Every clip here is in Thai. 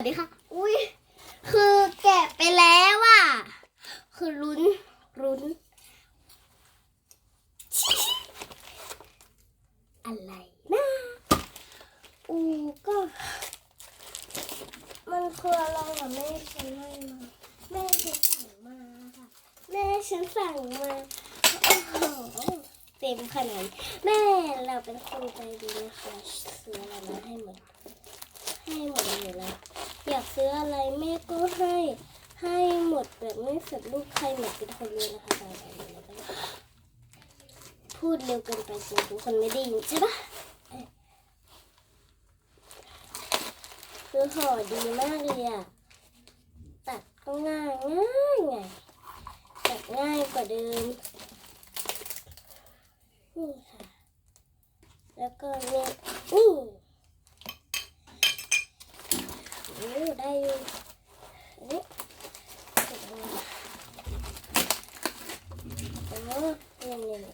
สวัสดีค่ะ อุ้ย คือแกะไปแล้วอะ คือลุ้นลุ้น อะไรนะอูก็ มันคืออะไรอะแม่ฉันให้มาแม่ฉันสั่งมาค่ะ แม่ฉันสั่งมาโอ้โหเต็มขนาดแม่เราเป็นคนใจดีนะคะซื้ออะไรมาให้หมด ให้หมดเลยแล้ว อยากซื้ออะไรแม่ก็ให้ ให้หมดแบบไม่เสร็จลูกใครหมดเป็นคนเลยนะคะตายไปพูดเร็วเกินไปจริงทุกคนไม่ได้ยินใช่ปะคือห่อดีมากเลยอะตัดก็ง่ายง่ายไงตัดง่ายกว่าเดิมนี่ค่ะ แล้วก็นี่ นี่โอ้ได้อยู่อันนี้โอ้นี่นี่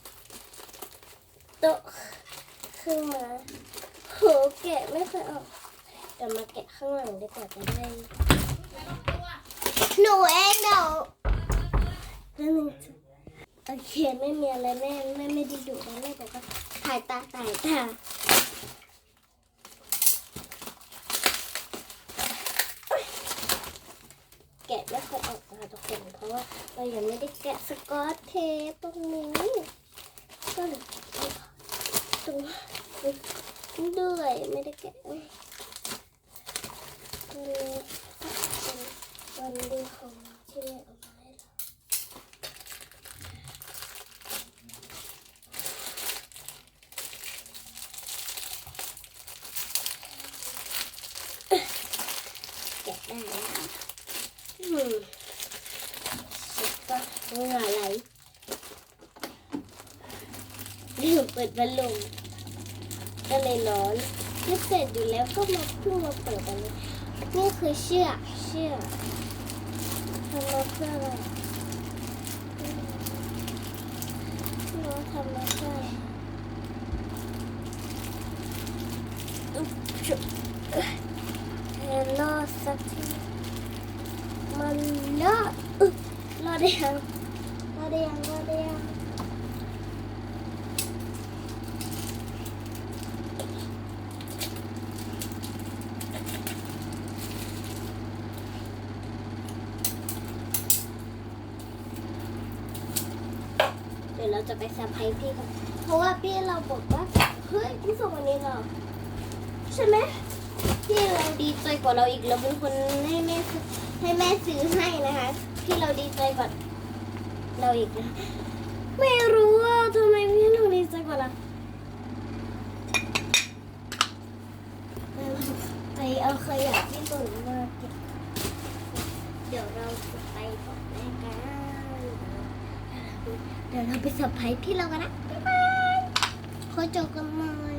โต๊ะขึ้นมาโหแกะไม่เคยออกเดี๋ยวมาแกะข้างหลังดีกว่าจะได้หนูเองเดี๋ยวนั่นหนึ่งโอเคไม่มีอะไรแม่แม่ไม่ได้ดุนะแม่แต่ก็ถ่ายตาถ่ายตา แกะไม่ค่ ออกนะคะทุกคนเพราะว่าเรายังไม่ได้แกะสกอตเทปตรงนี้ก็เลยเอาตรงนี้ด้วยไม่ได้แกะวันนี้เป็นวันดีของที่แม่เอามาให้เราแกะได้แล้วอืม เหงื่อไหลลืมเปิดพัดลมก็เลยร้อนที่เสร็จอยู่แล้วก็มาเพิ่งมาเปิดอันนี้นี่คือเชือกเชือกทำมาเพื่ออะไรน้องทำมาเพื่ออะไรอุ๊บชุบเอ้ยแอนนอสักทีมันรอดอึ๊ะรอดได้ยัง รอดได้ยังรอดได้ยังเดี๋ยวเราจะไปเซอร์ไพรส์พี่กันเพราะว่าพี่เราบอกว่าเฮ้ยพี่ส่งวันนี้เหรอใช่ไหมที่เราดีใจกว่าเราอีกเราเป็นคนให้แม่ให้แม่ซื้อให้นะคะที่เราดีใจกว่า เราอีกนะ ไม่รู้ว่าทำไมพี่เราดีใจกว่าเราเออไปเอาขยะที่ตุ่นมาเก็บเดี๋ยวเราจะไปบอกแม่กันเดี๋ยวเราไปเซอร์ไพรส์พี่เรากันนะบ๊ายบายขอจบกันหน่อย